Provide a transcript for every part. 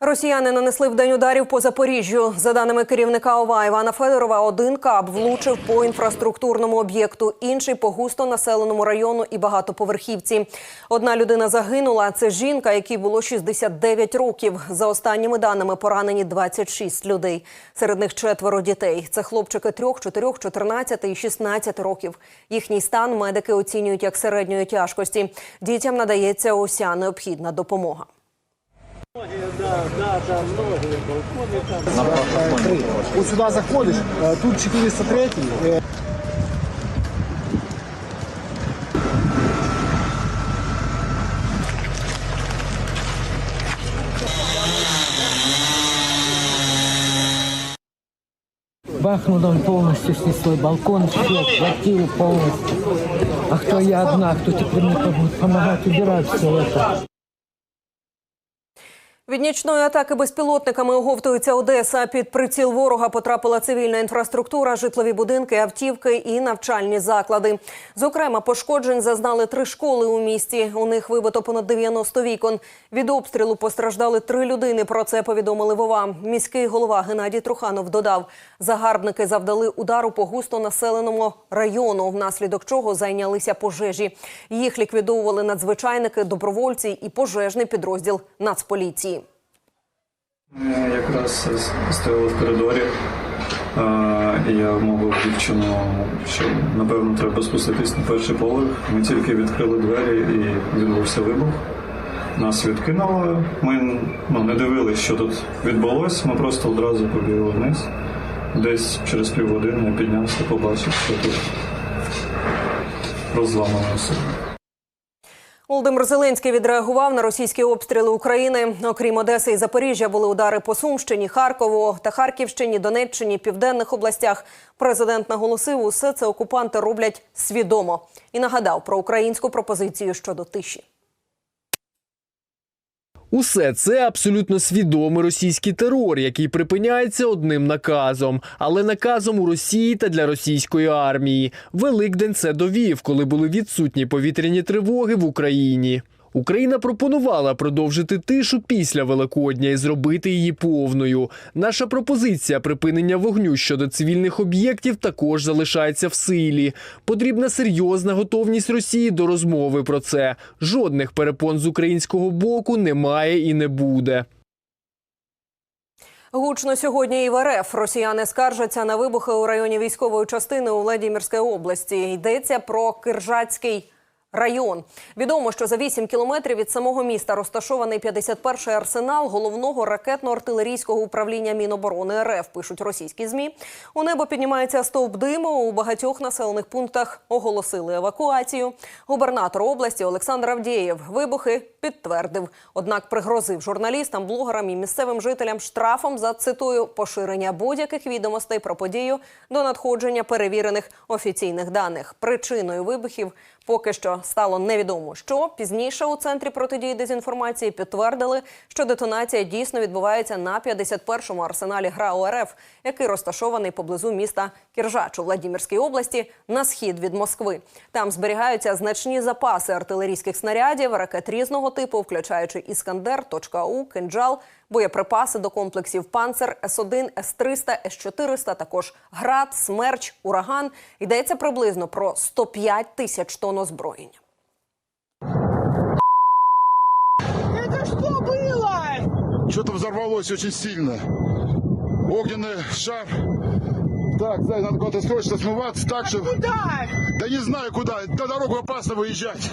Росіяни нанесли в день ударів по Запоріжжю. За даними керівника ОВА Івана Федорова, один каб влучив по інфраструктурному об'єкту, інший по густо населеному району і багатоповерхівці. Одна людина загинула. Це жінка, якій було 69 років. За останніми даними поранені 26 людей. Серед них четверо дітей. Це хлопчики 3, 4, 14 і 16 років. Їхній стан медики оцінюють як середньої тяжкості. Дітям надається уся необхідна допомога. Вот сюда заходишь, э, тут 403 э, Бахнул он полностью снесло балкон, все, хватило полностью. А кто я одна, кто теперь мне помогать убирать все это? Від нічної атаки безпілотниками оговтується Одеса. Під приціл ворога потрапила цивільна інфраструктура, житлові будинки, автівки і навчальні заклади. Зокрема, пошкоджень зазнали три школи у місті. У них вибито понад 90 вікон. Від обстрілу постраждали три людини. Про це повідомили Вова. Міський голова Геннадій Труханов додав, загарбники завдали удару по густо населеному району, внаслідок чого зайнялися пожежі. Їх ліквідовували надзвичайники, добровольці і пожежний підрозділ Нацполіції. Ми якраз стояли в коридорі, е, і я мовив дівчину, що напевно треба спуститись на перший поверх. Ми тільки відкрили двері і відбувся вибух. Нас відкинули. Ми ну, не дивилися, що тут відбулося. Ми просто одразу побігли вниз. Десь через півгодини я піднявся, побачив, що тут розламано все. Володимир Зеленський відреагував на російські обстріли України. Окрім Одеси і Запоріжжя, були удари по Сумщині, Харкову та Харківщині, Донеччині, південних областях. Президент наголосив, усе це окупанти роблять свідомо і нагадав про українську пропозицію щодо тиші. Усе це абсолютно свідомий російський терор, який припиняється одним наказом, але наказом у Росії та для російської армії. Великдень це довів, коли були відсутні повітряні тривоги в Україні. Україна пропонувала продовжити тишу після Великодня і зробити її повною. Наша пропозиція припинення вогню щодо цивільних об'єктів також залишається в силі. Потрібна серйозна готовність Росії до розмови про це. Жодних перепон з українського боку немає і не буде. Гучно сьогодні і в РФ росіяни скаржаться на вибухи у районі військової частини у Владимирській області. Йдеться про Киржацький район. Відомо, що за 8 кілометрів від самого міста розташований 51-й арсенал головного ракетно-артилерійського управління Міноборони РФ. Пишуть російські змі. У небо піднімається стовп диму. У багатьох населених пунктах оголосили евакуацію. Губернатор області Олександр Авдєєв вибухи підтвердив. Однак пригрозив журналістам, блогерам і місцевим жителям штрафом за цитую поширення будь-яких відомостей про подію до надходження перевірених офіційних даних. Причиною вибухів поки що стало невідомо. Що пізніше у центрі протидії дезінформації підтвердили, що детонація дійсно відбувається на 51-му арсеналі ГРА РФ, який розташований поблизу міста Кіржач у Владимирській області на схід від Москви. Там зберігаються значні запаси артилерійських снарядів, ракет різного типу, включаючи Іскандер, «У», кинджал, боєприпаси до комплексів Панцер, С-1, С-300, С-400, також Град, Смерч, Ураган. Йдеться приблизно про 105 тисяч тонн озброєння. Что-то взорвалось очень сильно. Огненный шар. Так, Зай, надо куда-то срочно смываться, так что... Куда? Да не знаю куда, на дорогу опасно выезжать.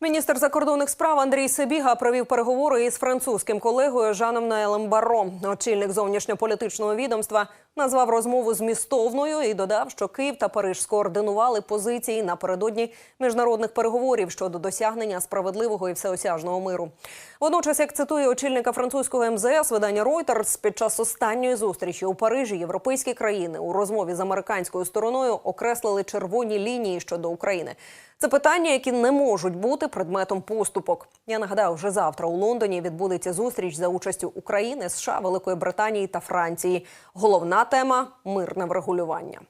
Міністр закордонних справ Андрій Сибіга провів переговори із французьким колегою Жаном Наелем Барро. Очільник зовнішньополітичного відомства назвав розмову змістовною і додав, що Київ та Париж скоординували позиції напередодні міжнародних переговорів щодо досягнення справедливого і всеосяжного миру. Водночас, як цитує очільника французького МЗС, видання Reuters, під час останньої зустрічі у Парижі європейські країни у розмові з американською стороною окреслили червоні лінії щодо України. Це питання, які не можуть бути предметом поступок. Я нагадаю, вже завтра у Лондоні відбудеться зустріч за участю України, США, Великої Британії та Франції. Головна тема мирне врегулювання.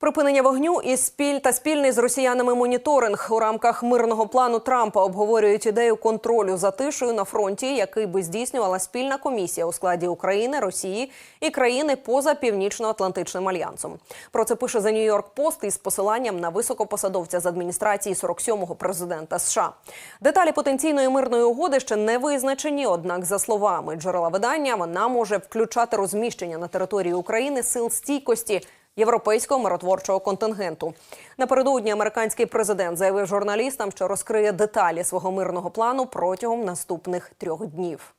Припинення вогню і спіль та спільний з росіянами моніторинг у рамках мирного плану Трампа обговорюють ідею контролю за тишею на фронті, який би здійснювала спільна комісія у складі України, Росії і країни поза північно-атлантичним альянсом. Про це пише New York Post із посиланням на високопосадовця з адміністрації 47-го президента США. Деталі потенційної мирної угоди ще не визначені. Однак, за словами джерела видання, вона може включати розміщення на території України сил стійкості європейського миротворчого контингенту. Напередодні американський президент заявив журналістам, що розкриє деталі свого мирного плану протягом наступних трьох днів.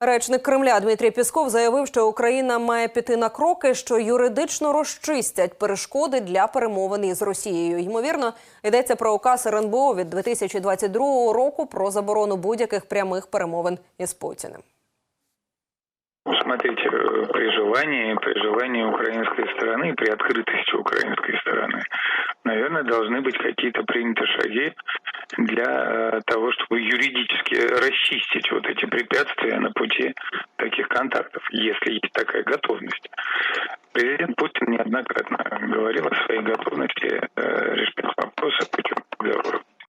Речник Кремля Дмитрій Пісков заявив, що Україна має піти на кроки, що юридично розчистять перешкоди для перемовин із Росією. Ймовірно, йдеться про указ РНБО від 2022 року про заборону будь-яких прямих перемовин із Путіним. Смотрите, э, при желании, при желании украинской стороны, при открытости украинской стороны, наверное, должны быть какие-то приняты шаги для э, того, чтобы юридически расчистить вот эти препятствия на пути таких контактов, если есть такая готовность. Президент Путин неоднократно говорил о своей готовности э,